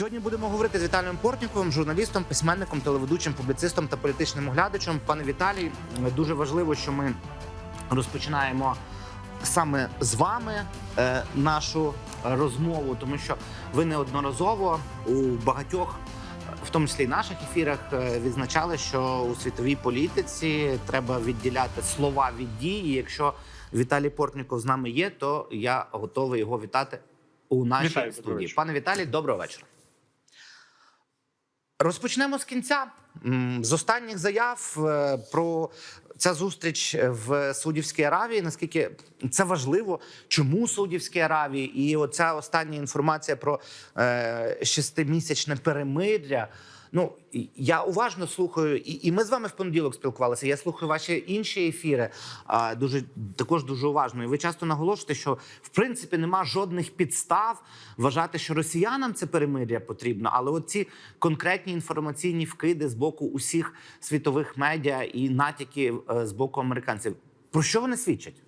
Сьогодні будемо говорити з Віталієм Портніковим, журналістом, письменником, телеведучим, публіцистом та політичним оглядачем. Пане Віталій, дуже важливо, що ми розпочинаємо саме з вами е, нашу розмову, тому що ви неодноразово у багатьох, в тому числі й наших ефірах, е, відзначали, що у світовій політиці треба відділяти слова від дії. Якщо Віталій Портніков з нами є, то я готовий його вітати у нашій Вітаю, студії. Пане Віталій, доброго вечора. Розпочнемо з кінця. З останніх заяв е, про ця зустріч в Саудівській Аравії. Наскільки це важливо? Чому Саудівській Аравії? І оця остання інформація про е, шестимісячне перемир'я. Ну я уважно слухаю, і, і ми з вами в понеділок спілкувалися. Я слухаю ваші інші ефіри. А, дуже також дуже уважно. І ви часто наголошуєте, що в принципі нема жодних підстав вважати, що росіянам це перемир'я потрібно. Але от ці конкретні інформаційні вкиди з боку усіх світових медіа і натяки е, з боку американців. Про що вони свідчать?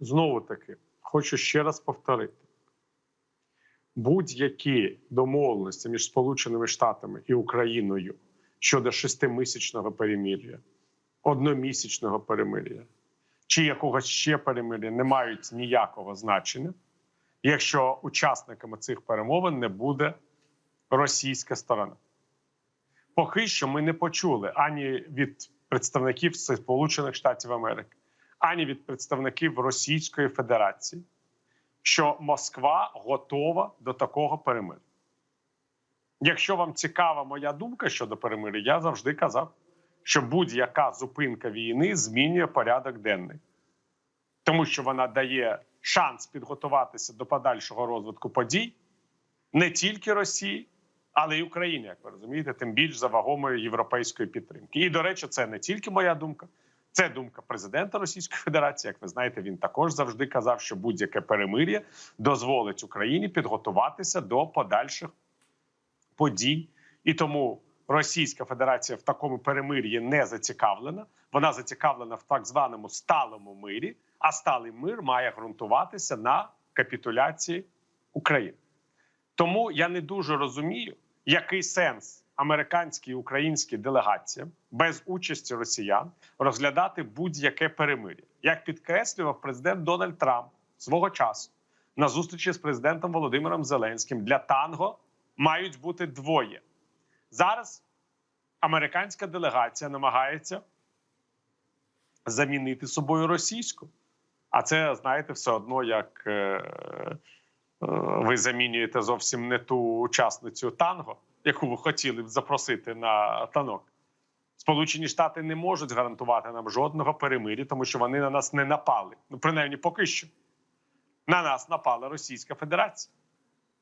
Знову таки, хочу ще раз повторити: будь-які домовленості між Сполученими Штатами і Україною щодо шестимісячного перемир'я, одномісячного перемир'я чи якогось ще перемир'я не мають ніякого значення, якщо учасниками цих перемовин не буде російська сторона. Поки що ми не почули ані від представників Сполучених Штатів Америки, ані від представників Російської Федерації, що Москва готова до такого перемир'я. Якщо вам цікава моя думка щодо перемир'я, я завжди казав, що будь-яка зупинка війни змінює порядок денний, тому що вона дає шанс підготуватися до подальшого розвитку подій не тільки Росії, але й Україні, як ви розумієте, тим більш за вагомої європейської підтримки. І до речі, це не тільки моя думка, це думка президента Російської Федерації. Як ви знаєте, він також завжди казав, що будь-яке перемир'я дозволить Україні підготуватися до подальших подій. І тому Російська Федерація в такому перемир'ї не зацікавлена. Вона зацікавлена в так званому сталому мирі, а сталий мир має ґрунтуватися на капітуляції України. Тому я не дуже розумію, який сенс американській і українській делегаціям без участі росіян розглядати будь-яке перемир'я, як підкреслював президент Дональд Трамп свого часу на зустрічі з президентом Володимиром Зеленським для танго мають бути двоє. Зараз американська делегація намагається замінити собою російську. А це знаєте, все одно як. Е- е, ви замінюєте зовсім не ту учасницю танго, яку ви хотіли б запросити на танок. Сполучені Штати не можуть гарантувати нам жодного перемир'я, тому що вони на нас не напали. Ну, принаймні, поки що. На нас напала Російська Федерація.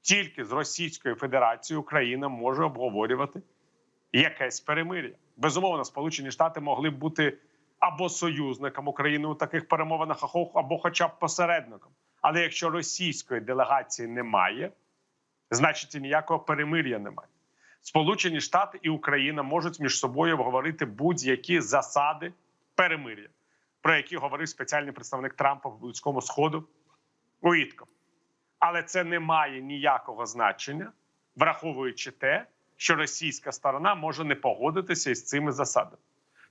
Тільки з Російською Федерацією Україна може обговорювати якесь перемир'я. Безумовно, Сполучені Штати могли б бути або союзником України у таких перемовинах, або- хоча б посередником. Але якщо російської делегації немає, значить і ніякого перемир'я немає. Сполучені Штати і Україна можуть між собою обговорити будь-які засади перемир'я, про які говорив спеціальний представник Трампа в близькому сходу Уітков. Але це не має ніякого значення, враховуючи те, що російська сторона може не погодитися із цими засадами.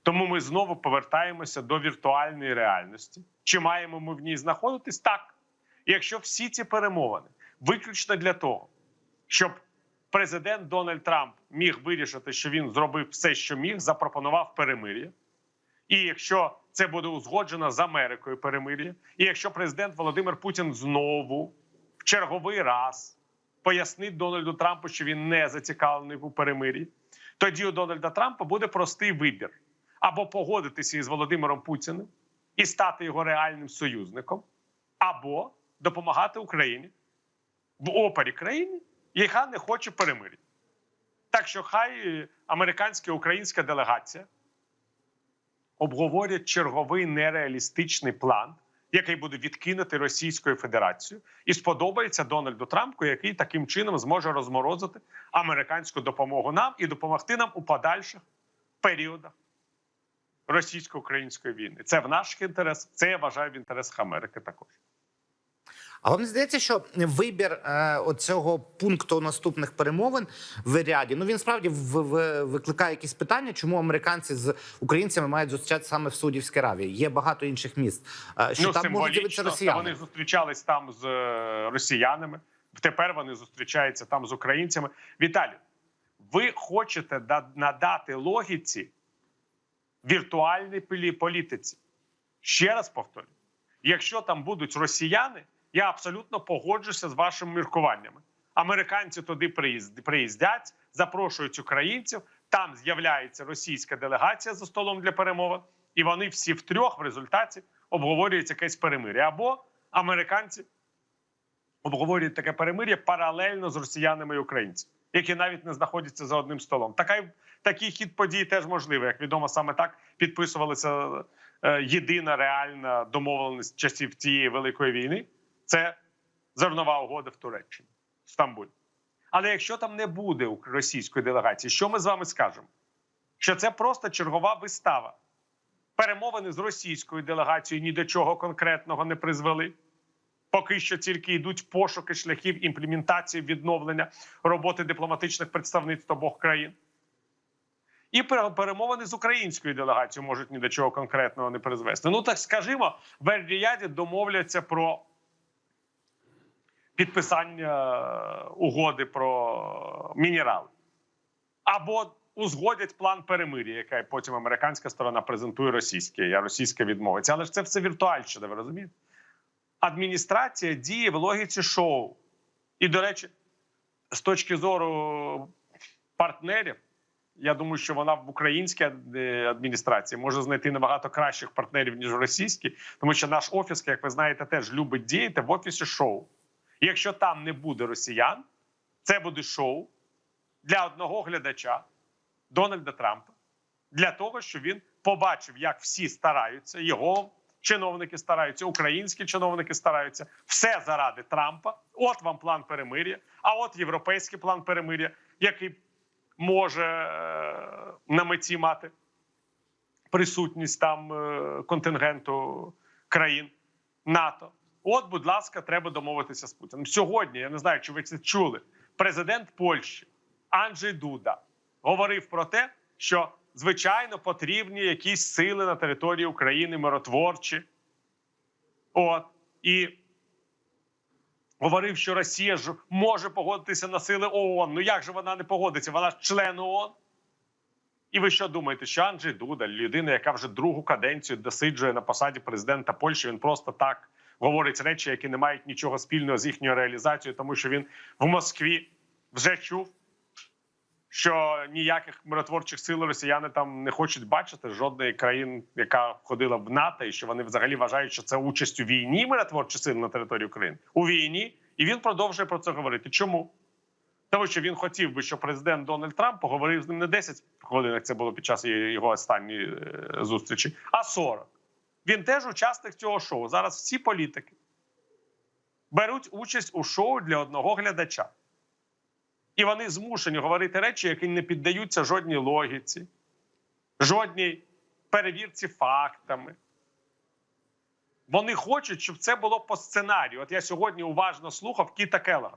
Тому ми знову повертаємося до віртуальної реальності. Чи маємо ми в ній знаходитись? Так. Якщо всі ці перемовини виключно для того, щоб президент Дональд Трамп міг вирішити, що він зробив все, що міг, запропонував перемир'я. І якщо це буде узгоджено з Америкою перемир'я, і якщо президент Володимир Путін знову в черговий раз пояснить Дональду Трампу, що він не зацікавлений у перемир'ї, тоді у Дональда Трампа буде простий вибір: або погодитися із Володимиром Путіним і стати його реальним союзником, або допомагати Україні в опорі країні, яка не хоче перемир'я. Так що хай е, американська і українська делегація обговорять черговий нереалістичний план, який буде відкинути Російською Федерацією, і сподобається Дональду Трампу, який таким чином зможе розморозити американську допомогу нам і допомогти нам у подальших періодах російсько-української війни. Це в наших інтересах, це я вважаю в інтересах Америки також. А вам здається, що вибір е, оцього пункту наступних перемовин в ряді ну він справді в, в, викликає якісь питання, чому американці з українцями мають зустрічатися саме в Саудівській Аравії? Є багато інших міст. Е, що ну, там можуть та росіяни? вони зустрічались там з е, росіянами. Тепер вони зустрічаються там з українцями. Віталій, ви хочете надати логіці віртуальній політиці. Ще раз повторю: якщо там будуть росіяни, я абсолютно погоджуся з вашими міркуваннями. Американці туди приїзд- приїздять, запрошують українців. Там з'являється російська делегація за столом для перемовин, і вони всі втрьох в результаті обговорюють якесь перемир'я. Або американці обговорюють таке перемир'я паралельно з росіянами і українцями, які навіть не знаходяться за одним столом. Така такий хід подій теж можливий. Як відомо, саме так підписувалася е, єдина реальна домовленість часів тієї великої війни. Це зернова угода в Туреччині в Стамбулі. Але якщо там не буде російської делегації, що ми з вами скажемо? Що це просто чергова вистава. Перемовини з російською делегацією ні до чого конкретного не призвели. Поки що тільки йдуть пошуки шляхів імплементації відновлення роботи дипломатичних представництв обох країн. І перемовини з українською делегацією можуть ні до чого конкретного не призвести. Ну так скажімо, в Ель-Ріяді домовляться про підписання е, угоди про мінерали. Або узгодять план перемир'я, який потім американська сторона презентує російській, а російська відмовиться. Але ж це все віртуальщина, ви розумієте? Адміністрація діє в логіці шоу. І, до речі, з точки зору партнерів, я думаю, що вона в українській адміністрації може знайти набагато кращих партнерів, ніж в російській, тому що наш офіс, як ви знаєте, теж любить діяти в офісі шоу. Якщо там не буде росіян, це буде шоу для одного глядача Дональда Трампа, для того, щоб він побачив, як всі стараються, його чиновники стараються, українські чиновники стараються, все заради Трампа. От вам план перемир'я. А от європейський план перемир'я, який може е, на меті мати присутність там е, контингенту країн НАТО. От, будь ласка, треба домовитися з Путіним. Сьогодні я не знаю, чи ви це чули. Президент Польщі Анджей Дуда говорив про те, що звичайно потрібні якісь сили на території України миротворчі. От і говорив, що Росія ж може погодитися на сили ООН. Ну як же вона не погодиться? Вона ж член ООН. І ви що думаєте, що Анджей Дуда, людина, яка вже другу каденцію досиджує на посаді президента Польщі, він просто так говорить речі, які не мають нічого спільного з їхньою реалізацією, тому що він в Москві вже чув, що ніяких миротворчих сил росіяни там не хочуть бачити жодної країни, яка входила в НАТО, і що вони взагалі вважають, що це участь у війні миротворчі сили на території України у війні, і він продовжує про це говорити. Чому? Тому що він хотів би, щоб президент Дональд Трамп поговорив з ним не 10 хвилин, як це було під час його останньої е, зустрічі, а 40. Він теж учасник цього шоу. Зараз всі політики беруть участь у шоу для одного глядача. І вони змушені говорити речі, які не піддаються жодній логіці, жодній перевірці фактами. Вони хочуть, щоб це було по сценарію. От я сьогодні уважно слухав Кіта Келлера.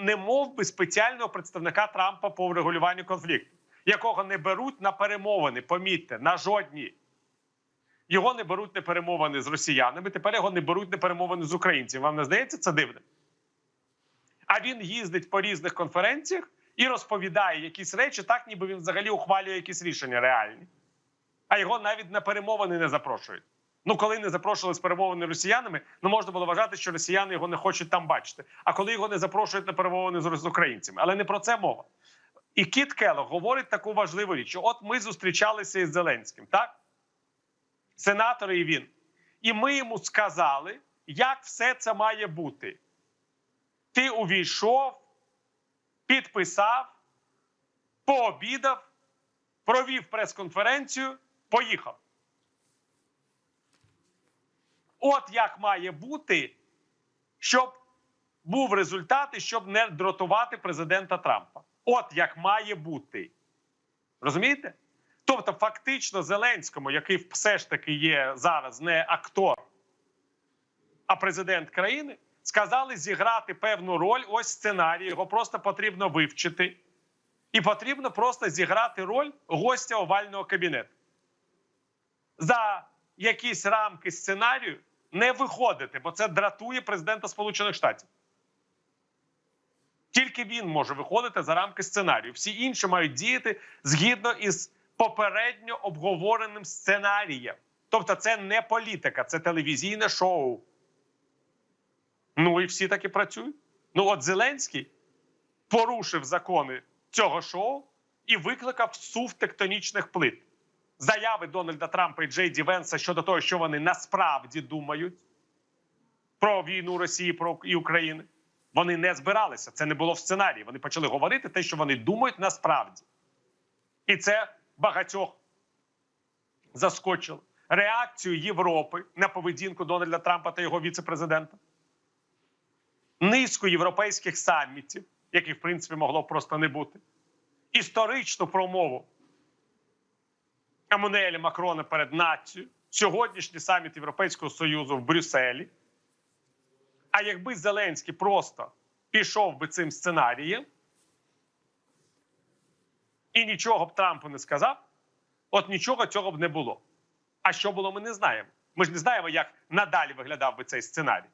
Не мов би спеціального представника Трампа по врегулюванню конфлікту, якого не беруть на перемовини, помітьте, на жодні. Його не беруть на перемовини з росіянами, тепер його не беруть на перемовини з українцями. Вам не здається це дивним? А він їздить по різних конференціях і розповідає якісь речі, так ніби він взагалі ухвалює якісь рішення реальні. А його навіть на перемовини не запрошують. Ну, коли не запрошували з перемовини росіянами, ну можна було вважати, що росіяни його не хочуть там бачити. А коли його не запрошують на перемовини з українцями, але не про це мова. І Кіт Келлог говорить таку важливу річ: що от ми зустрічалися із Зеленським, так? Сенатори і він. І ми йому сказали, як все це має бути. Ти увійшов, підписав, пообідав, провів прес-конференцію, поїхав. От як має бути, щоб був результат і щоб не дратувати президента Трампа. От як має бути. Розумієте? Тобто, фактично, Зеленському, який все ж таки є зараз не актор, а президент країни сказали зіграти певну роль. Ось сценарій. Його просто потрібно вивчити. І потрібно просто зіграти роль гостя овального кабінету. За якісь рамки сценарію не виходити, бо це дратує президента Сполучених Штатів. Тільки він може виходити за рамки сценарію. Всі інші мають діяти згідно із попередньо обговореним сценарієм. Тобто, це не політика, це телевізійне шоу. Ну і всі так і працюють. Ну, от Зеленський порушив закони цього шоу і викликав сув тектонічних плит. Заяви Дональда Трампа і Джей Ді Венса щодо того, що вони насправді думають про війну Росії і України. Вони не збиралися. Це не було в сценарії. Вони почали говорити те, що вони думають насправді. І це багатьох заскочило. Реакцію Європи на поведінку Дональда Трампа та його віце-президента. Низку європейських самітів, яких в принципі могло просто не бути. Історичну промову Еммануеля Макрона перед нацією, сьогоднішній саміт Європейського Союзу в Брюсселі. А якби Зеленський просто пішов би цим сценарієм і нічого б Трампу не сказав, от нічого цього б не було. А що було, ми не знаємо. Ми ж не знаємо, як надалі виглядав би цей сценарій.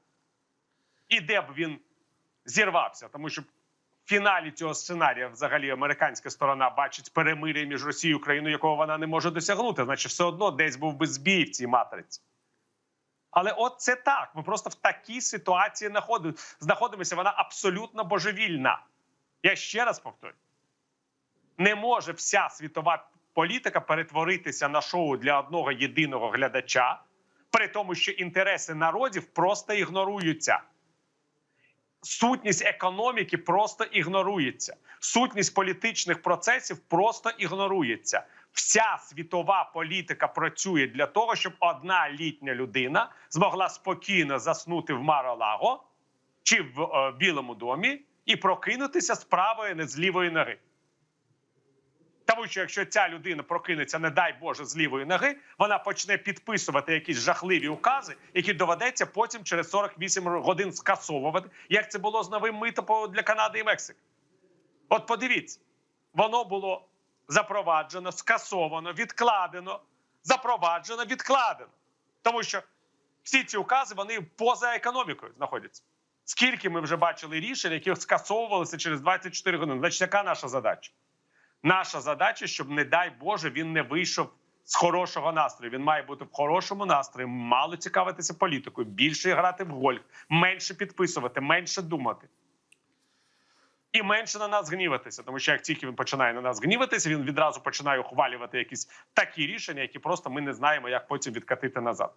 І де б він зірвався, тому що в фіналі цього сценарія взагалі американська сторона бачить перемир'я між Росією і Україною, якого вона не може досягнути. Значить, все одно десь був би збій в цій матриці. Але от це так. Ми просто в такій ситуації знаходимося. Вона абсолютно божевільна. Я ще раз повторю: не може вся світова політика перетворитися на шоу для одного єдиного глядача, при тому, що інтереси народів просто ігноруються. Сутність економіки просто ігнорується. Сутність політичних процесів просто ігнорується. Вся світова політика працює для того, щоб одна літня людина змогла спокійно заснути в Маро-Лаго чи в е, Білому домі і прокинутися з правої, не з лівої ноги. Тому що якщо ця людина прокинеться, не дай Боже, з лівої ноги, вона почне підписувати якісь жахливі укази, які доведеться потім через 48 годин скасовувати, як це було з новим митом для Канади і Мексики. От подивіться, воно було запроваджено, скасовано, відкладено, запроваджено, відкладено. Тому що всі ці укази вони поза економікою знаходяться. Скільки ми вже бачили рішень, які скасовувалися через 24 години? Значить, яка наша задача? Наша задача, щоб, не дай Боже, він не вийшов з хорошого настрою. Він має бути в хорошому настрої, мало цікавитися політикою, більше грати в гольф, менше підписувати, менше думати. І менше на нас гніватися, тому що як тільки він починає на нас гніватися, він відразу починає ухвалювати якісь такі рішення, які просто ми не знаємо, як потім відкатити назад.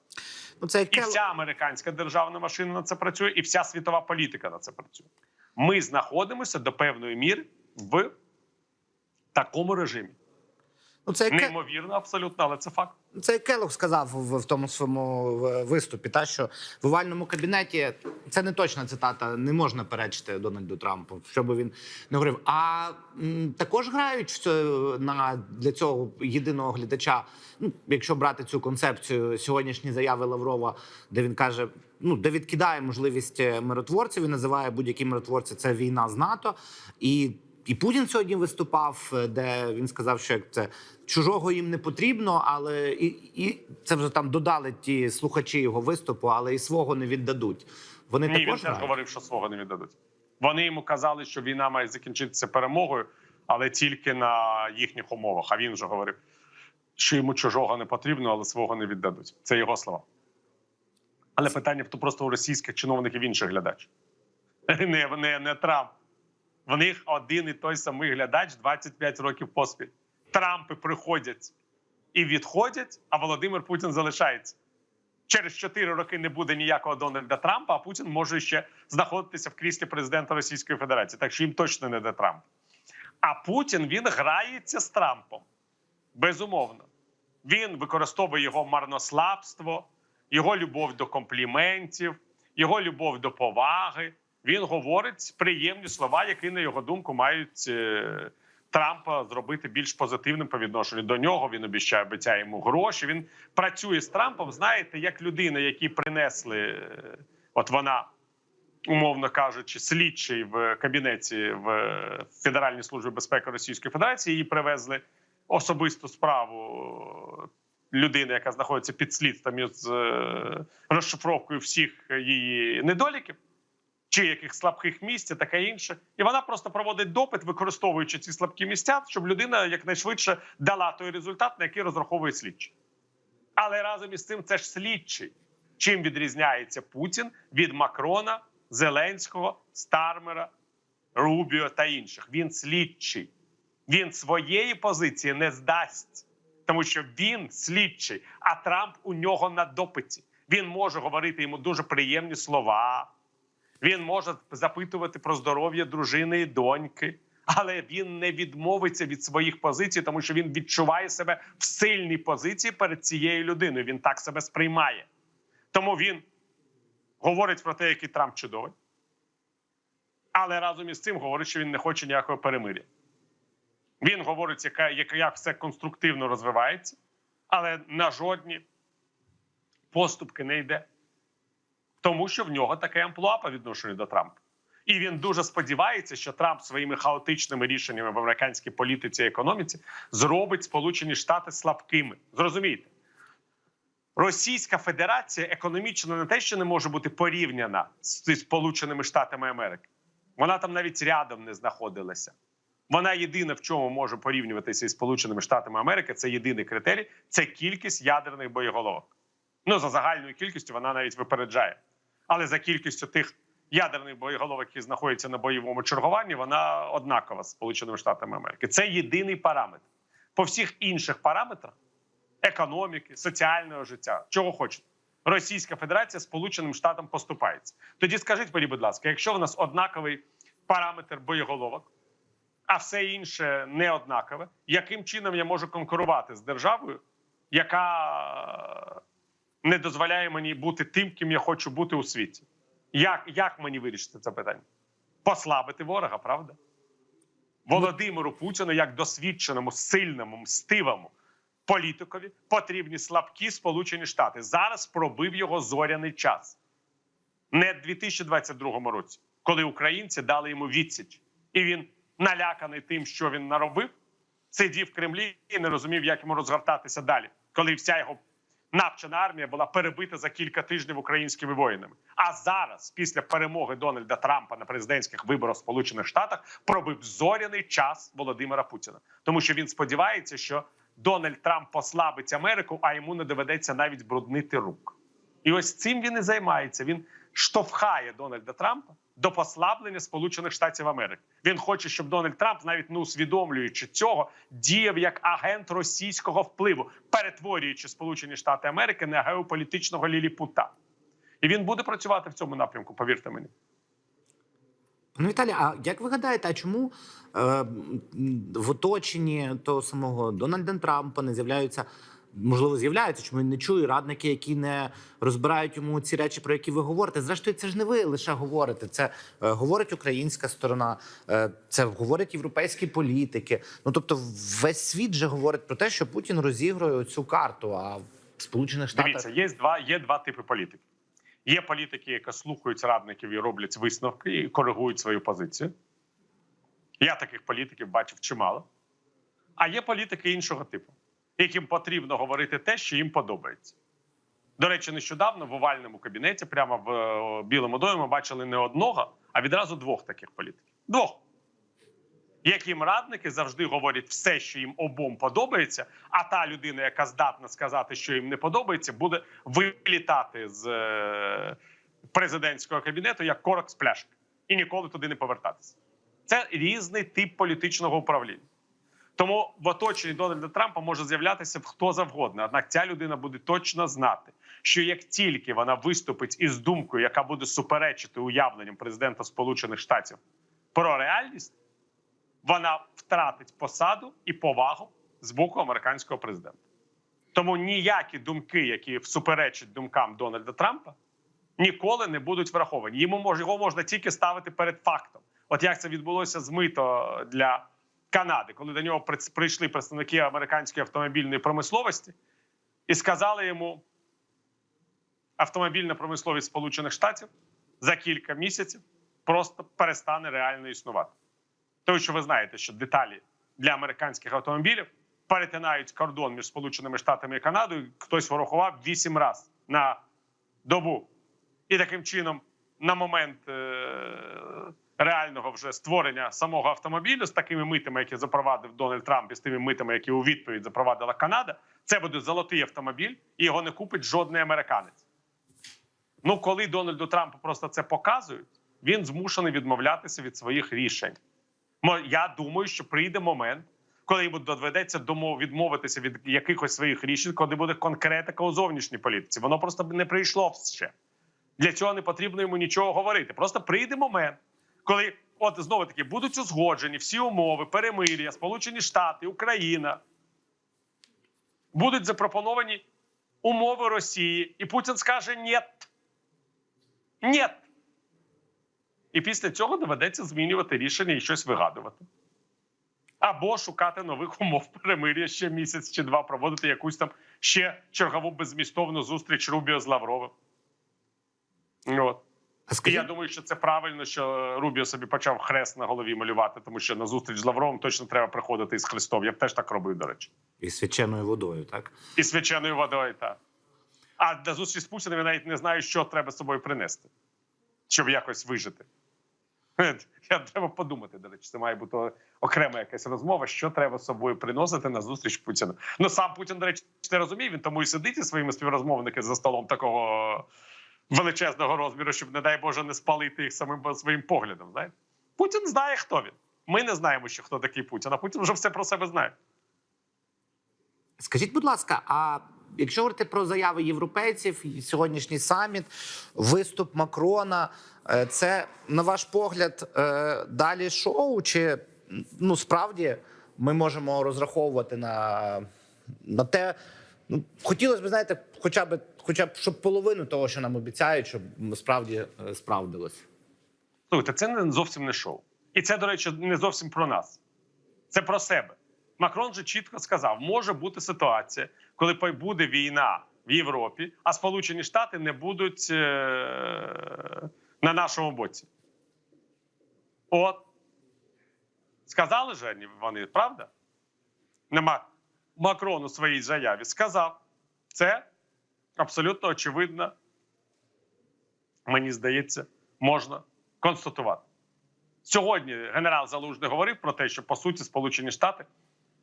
Ну, це І вся американська державна машина на це працює, і вся світова політика на це працює. Ми знаходимося до певної міри в такому режимі. ну, це Неймовірно, абсолютно, але це факт. Це Келох сказав в, в тому своєму виступі, та що в овальному кабінеті це не точна цитата, не можна перечити Дональду Трампу, що би він не говорив. А м, також грають в це, на для цього єдиного глядача. Ну, якщо брати цю концепцію сьогоднішні заяви Лаврова, де він каже. Ну, де відкидає можливість е, миротворців і називає будь-які миротворці це війна з НАТО. І і Путін сьогодні виступав, е, де він сказав, що як це чужого їм не потрібно, але і, і це вже там додали ті слухачі його виступу, але і свого не віддадуть. Вони Ні, він теж говорив, що свого не віддадуть. Вони йому казали, що війна має закінчитися перемогою, але тільки на їхніх умовах. А він вже говорив, що йому чужого не потрібно, але свого не віддадуть. Це його слова. Але питання то просто у російських чиновників інший глядач. Не, не, не Трамп. В них один і той самий глядач 25 років поспіль. Трампи приходять і відходять, а Володимир Путін залишається. Через 4 роки не буде ніякого Дональда Трампа, а Путін може ще знаходитися в кріслі президента Російської Федерації. Так що їм точно не де Трамп. А Путін він грається з Трампом. Безумовно. Він використовує його марнославство, його любов до компліментів, його любов до поваги. Він говорить приємні слова, які, на його думку, мають е, Трампа зробити більш позитивним по відношенню до нього. Він обіцяє, обіцяє йому гроші. Він працює з Трампом. Знаєте, як людина, які принесли е, От вона, умовно кажучи, слідчий в кабінеті в Федеральній службі безпеки Російської Федерації. Її привезли особисту справу людини, яка знаходиться під слідством з е, розшифровкою всіх її недоліків. Чи яких слабких місць, таке інше, і вона просто проводить допит, використовуючи ці слабкі місця, щоб людина якнайшвидше дала той результат, на який розраховує слідчий. Але разом із цим це ж слідчий. Чим відрізняється Путін від Макрона, Зеленського, Стармера, Рубіо та інших? Він слідчий. Він своєї позиції не здасть, тому що він слідчий, а Трамп у нього на допиті. Він може говорити йому дуже приємні слова. Він може запитувати про здоров'я дружини і доньки, але він не відмовиться від своїх позицій, тому що він відчуває себе в сильній позиції перед цією людиною. Він так себе сприймає. Тому він говорить про те, який Трамп чудовий, але разом із цим говорить, що він не хоче ніякого перемир'я. Він говорить, яка, яка, як все конструктивно розвивається, але на жодні поступки не йде тому що в нього таке амплуа по відношенню до Трампа. І він дуже сподівається, що Трамп своїми хаотичними рішеннями в американській політиці і економіці зробить Сполучені Штати слабкими. Зрозумійте, Російська Федерація економічно не те, що не може бути порівняна з Сполученими Штатами Америки. Вона там навіть рядом не знаходилася. Вона єдина в чому може порівнюватися із Сполученими Штатами Америки. Це єдиний критерій це кількість ядерних боєголовок. Ну за загальною кількістю вона навіть випереджає. Але за кількістю тих ядерних боєголовок, які знаходяться на бойовому чергуванні, вона однакова з Сполученими Штатами Америки. Це єдиний параметр. По всіх інших параметрах економіки, соціального життя, чого хочете. Російська Федерація Сполученим Штатам поступається. Тоді скажіть мені, будь ласка, якщо в нас однаковий параметр боєголовок, а все інше не однакове, яким чином я можу конкурувати з державою, яка не дозволяє мені бути тим, ким я хочу бути у світі. Як, як мені вирішити це питання? Послабити ворога, правда? Володимиру Путіну, як досвідченому, сильному, мстивому політикові, потрібні слабкі Сполучені Штати. Зараз пробив його зоряний час. Не в 2022 році, коли українці дали йому відсіч, і він наляканий тим, що він наробив, сидів в Кремлі і не розумів, як йому розгортатися далі, коли вся його навчена армія була перебита за кілька тижнів українськими воїнами. А зараз, після перемоги Дональда Трампа на президентських виборах в Сполучених Штатах, пробив зоряний час Володимира Путіна, тому що він сподівається, що Дональд Трамп послабить Америку, а йому не доведеться навіть бруднити рук. І ось цим він і займається. Він штовхає Дональда Трампа до послаблення Сполучених Штатів Америки. Він хоче, щоб Дональд Трамп, навіть не усвідомлюючи цього, діяв як агент російського впливу, перетворюючи Сполучені Штати Америки на геополітичного ліліпута. І він буде працювати в цьому напрямку. Повірте мені. Ну, Віталій, а як ви гадаєте, а чому е, в оточенні того самого Дональда Трампа не з'являються, можливо, з'являються, чому він не чує радники, які не розбирають йому ці речі, про які ви говорите? Зрештою, це ж не ви лише говорите. Це е, говорить українська сторона, е, це говорять європейські політики. Ну тобто, весь світ же говорить про те, що Путін розігрує цю карту. А в Сполучених Штатах Дивіться, є два, є два типи політики. Є політики, які слухають радників і роблять висновки і коригують свою позицію. Я таких політиків бачив чимало. А є політики іншого типу, яким потрібно говорити те, що їм подобається. До речі, нещодавно в овальному кабінеті, прямо в е, Білому домі, ми бачили не одного, а відразу двох таких політиків. Двох. Яким радники завжди говорять все, що їм обом подобається, а та людина, яка здатна сказати, що їм не подобається, буде вилітати з е, президентського кабінету як корок з пляшки і ніколи туди не повертатися. Це різний тип політичного управління. Тому в оточенні Дональда Трампа може з'являтися хто завгодно. Однак ця людина буде точно знати, що як тільки вона виступить із думкою, яка буде суперечити уявленням президента Сполучених Штатів про реальність, вона втратить посаду і повагу з боку американського президента. Тому ніякі думки, які всуперечать думкам Дональда Трампа, ніколи не будуть враховані. Йому мож, його можна тільки ставити перед фактом. От як це відбулося з мито для Канади, коли до нього прийшли представники американської автомобільної промисловості і сказали йому: автомобільна промисловість Сполучених Штатів за кілька місяців просто перестане реально існувати. Тому що ви знаєте, що деталі для американських автомобілів перетинають кордон між Сполученими Штатами і Канадою. Хтось порахував 8 разів на добу. І таким чином, на момент е- реального вже створення самого автомобілю з такими митами, які запровадив Дональд Трамп, і з тими митами, які у відповідь запровадила Канада, це буде золотий автомобіль, і його не купить жодний американець. Ну, коли Дональду Трампу просто це показують, він змушений відмовлятися від своїх рішень. Я думаю, що прийде момент, коли йому доведеться відмовитися від якихось своїх рішень, коли буде конкретика у зовнішній політиці. Воно просто не прийшло ще. Для цього не потрібно йому нічого говорити. Просто прийде момент, коли от знову таки будуть узгоджені всі умови, перемир'я, Сполучені Штати, Україна. Будуть запропоновані умови Росії, і Путін скаже ні. Ні. І після цього доведеться змінювати рішення і щось вигадувати. Або шукати нових умов перемир'я ще місяць чи два, проводити якусь там ще чергову беззмістовну зустріч Рубіо з Лавровим. От. Скажіть, я думаю, що це правильно, що Рубіо собі почав хрест на голові малювати, тому що на зустріч з Лавровим точно треба приходити із хрестом. Я б теж так робив, до речі, і свяченою водою, так? і свяченою водою. Так. А для зустрічі з Путіним я навіть не знаю, що треба з собою принести, щоб якось вижити. Я треба подумати, до речі, це має бути окрема якась розмова, що треба з собою приносити на зустріч Путіну. Ну сам Путін, до речі, не розуміє, він тому і сидить зі своїми співрозмовниками за столом такого величезного розміру, щоб, не дай Боже, не спалити їх самим своїм поглядом. Знаєте? Путін знає, хто він. Ми не знаємо, що хто такий Путін, а Путін вже все про себе знає. Скажіть, будь ласка, а якщо говорити про заяви європейців, сьогоднішній саміт, виступ Макрона, е, це на ваш погляд е, далі шоу? Чи ну справді ми можемо розраховувати на, на те? Ну, хотілося б, знаєте, хоча б хоча б щоб половину того, що нам обіцяють, щоб справді е, справдилось. Слухайте, це не зовсім не шоу. І це, до речі, не зовсім про нас. Це про себе. Макрон же чітко сказав: може бути ситуація, коли буде війна в Європі, а Сполучені Штати не будуть е- на нашому боці. От. Сказали же вони, правда? Нема Макрон у своїй заяві сказав. Це абсолютно очевидно, мені здається, можна констатувати. Сьогодні генерал Залужний говорив про те, що по суті Сполучені Штати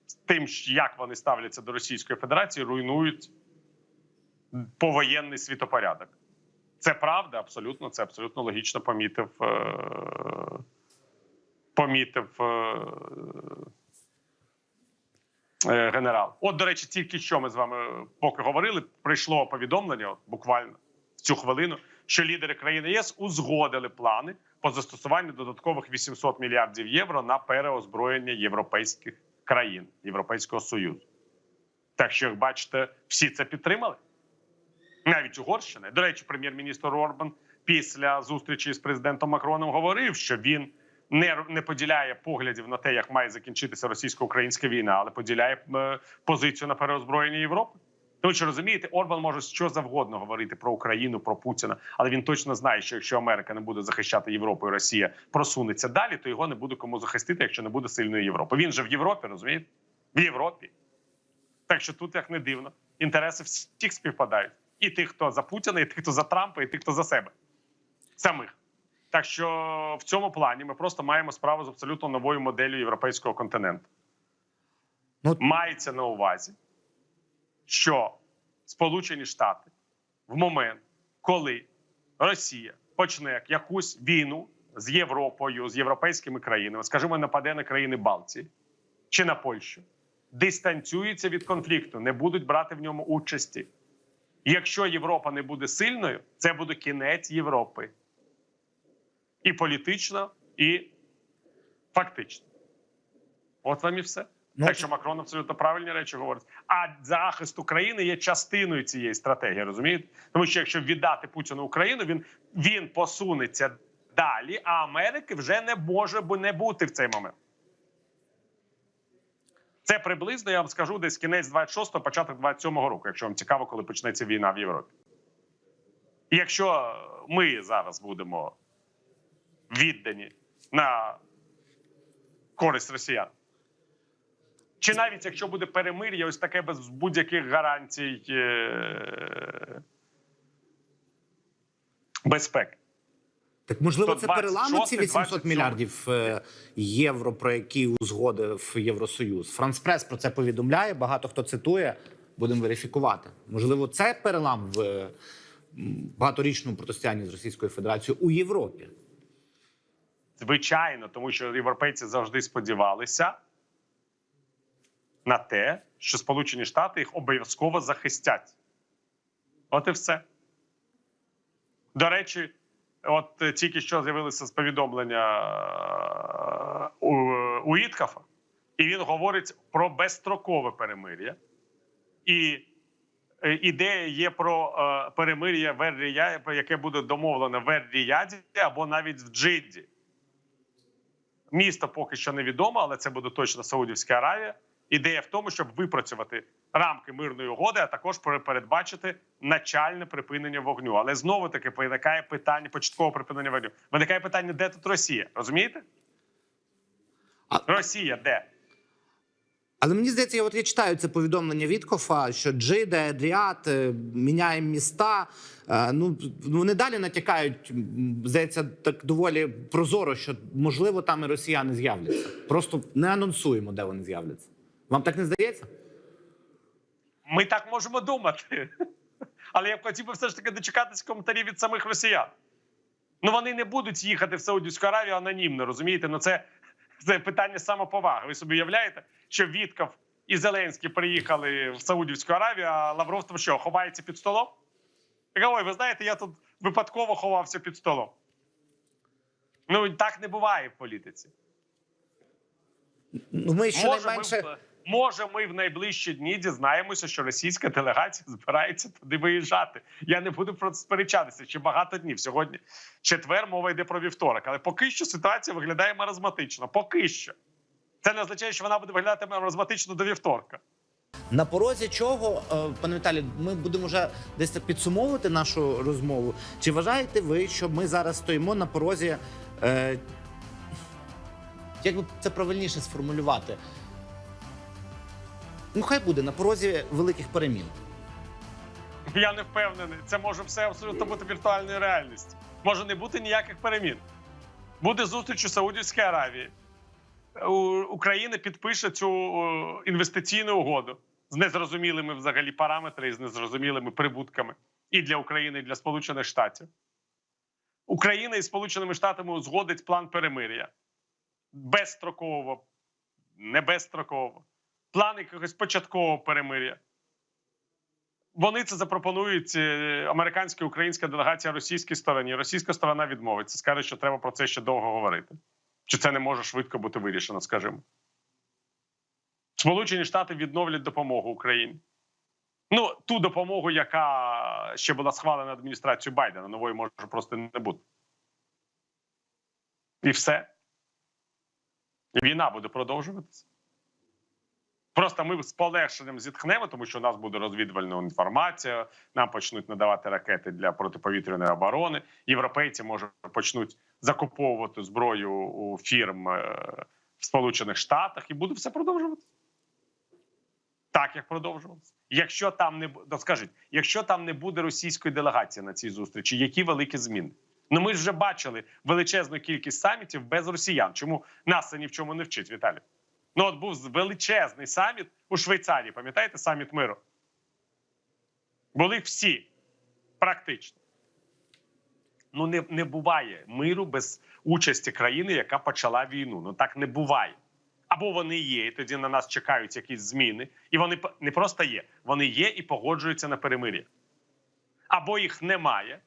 з тим, як вони ставляться до Російської Федерації, руйнують повоєнний світопорядок. Це правда, абсолютно, це абсолютно логічно помітив. Е- помітив е- генерал. От, до речі, тільки що ми з вами поки говорили, прийшло повідомлення, от, буквально в цю хвилину, що лідери країни ЄС узгодили плани по застосуванню додаткових 800 мільярдів євро на переозброєння європейських країн Європейського союзу. Так що, як бачите, всі це підтримали. Навіть Угорщина. До речі, прем'єр-міністр Орбан після зустрічі з президентом Макроном говорив, що він не, не поділяє поглядів на те, як має закінчитися російсько-українська війна, але поділяє е, позицію на переозброєння Європи. Тому що розумієте, Орбан може що завгодно говорити про Україну, про Путіна, але він точно знає, що якщо Америка не буде захищати Європу, і Росія просунеться далі, то його не буде кому захистити, якщо не буде сильної Європи. Він же в Європі, розумієте? В Європі. Так що тут як не дивно, інтереси всіх співпадають: і тих, хто за Путіна, і тих, хто за Трампа, і тих, хто за себе самих. Так що в цьому плані ми просто маємо справу з абсолютно новою моделлю європейського континенту. Ну, Мається на увазі, що Сполучені Штати в момент, коли Росія почне якусь війну з Європою, з європейськими країнами, скажімо, нападе на країни Балтії чи на Польщу, дистанціюються від конфлікту, не будуть брати в ньому участі. Якщо Європа не буде сильною, це буде кінець Європи. І політично, і фактично. От вам і все. Ну, так що Макрон абсолютно правильні речі говорить. А захист України є частиною цієї стратегії, розумієте? Тому що якщо віддати Путіну Україну, він, він посунеться далі, а Америки вже не може не бути в цей момент. Це приблизно, я вам скажу, десь кінець 26-го, початок 27-го року, якщо вам цікаво, коли почнеться війна в Європі. Якщо ми зараз будемо віддані на користь росіян, чи навіть якщо буде перемир'я, ось таке без будь-яких гарантій е- безпеки. Так можливо, це переламуть ці 26, 800 мільярдів е, євро, про які узгодив Євросоюз. Франс Прес про це повідомляє. Багато хто цитує. Будемо верифікувати. Можливо, це перелам в багаторічному протистоянні з Російською Федерацією у Європі. Звичайно, тому що європейці завжди сподівалися на те, що Сполучені Штати їх обов'язково захистять. От і все. До речі, от е, тільки що з'явилося з повідомлення е, у, у Іткафа, і він говорить про безстрокове перемир'я. І е, ідея є про перемир'я яке буде домовлено в Ер-Ріяді або навіть в Джидді. Місто поки що невідомо, але це буде точно Саудівська Аравія. Ідея в тому, щоб випрацювати рамки мирної угоди, а також пере- передбачити начальне припинення вогню. Але знову таки виникає питання початкового припинення вогню. Виникає питання, де тут Росія? Розумієте? Росія де? Але мені здається, я от я читаю це повідомлення Віткофа, що Джида, Едріат, е, міняємо міста. Е, Ну вони далі натякають. Здається, так доволі прозоро, що можливо там і росіяни з'являться. Просто не анонсуємо, де вони з'являться. Вам так не здається? Ми так можемо думати. Але я б хотів би все ж таки дочекатись коментарів від самих росіян. Ну вони не будуть їхати в Саудівську Аравію анонімно, розумієте? Ну це, це питання самоповаги. Ви собі уявляєте, що Вітков і Зеленський приїхали в Саудівську Аравію, а Лавров там що, ховається під столом? Ой, ви знаєте, я тут випадково ховався під столом. Ну так не буває в політиці. Ну ми Може, щонайменше. ми, в- може, ми в найближчі дні дізнаємося, що російська делегація збирається туди виїжджати. Я не буду про це сперечатися ще багато днів. Сьогодні четвер, мова йде про вівторок. Але поки що ситуація виглядає маразматично. Поки що. Це не означає, що вона буде виглядати маразматично до вівторка. На порозі чого, е, пане Віталію, ми будемо вже десь підсумовувати нашу розмову. Чи вважаєте ви, що ми зараз стоїмо на порозі? Е, як би це правильніше сформулювати? Ну, хай буде на порозі великих перемін. Я не впевнений. Це може все абсолютно бути віртуальною реальністю. Може не бути ніяких перемін. Буде зустріч у Саудівській Аравії. Україна підпише цю інвестиційну угоду з незрозумілими взагалі параметрами і з незрозумілими прибутками і для України, і для Сполучених Штатів. Україна із Сполученими Штатами узгодить план перемир'я безстрокового, не безстрокового, план якогось початкового перемир'я. Вони це запропонують е, американська українська делегація російській стороні. Російська сторона відмовиться, скаже, що треба про це ще довго говорити. Чи це не може швидко бути вирішено, скажімо. Сполучені Штати відновлять допомогу Україні. Ну, ту допомогу, яка ще була схвалена адміністрацією Байдена, нової може просто не бути. І все. І війна буде продовжуватися. Просто ми з полегшенням зітхнемо, тому що у нас буде розвідувальна інформація. Нам почнуть надавати ракети для протиповітряної оборони. Європейці може почнуть закуповувати зброю у фірм е, в Сполучених Штатах, і буде все продовжуватися. Так як продовжувалося. Якщо там не да скажіть, якщо там не буде російської делегації на цій зустрічі, які великі зміни? Ну ми ж вже бачили величезну кількість самітів без росіян. Чому нас це ні в чому не вчить, Віталій? Ну, от був величезний саміт у Швейцарії. Пам'ятаєте саміт миру? Були всі практично. Ну, не, не буває миру без участі країни, яка почала війну. Ну так не буває. Або вони є, і тоді на нас чекають якісь зміни, і вони не просто є, вони є і погоджуються на перемир'я. Або їх немає,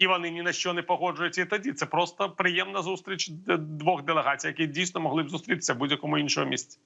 і вони ні на що не погоджуються. І тоді це просто приємна зустріч двох делегацій, які дійсно могли б зустрітися в будь-якому іншому місці.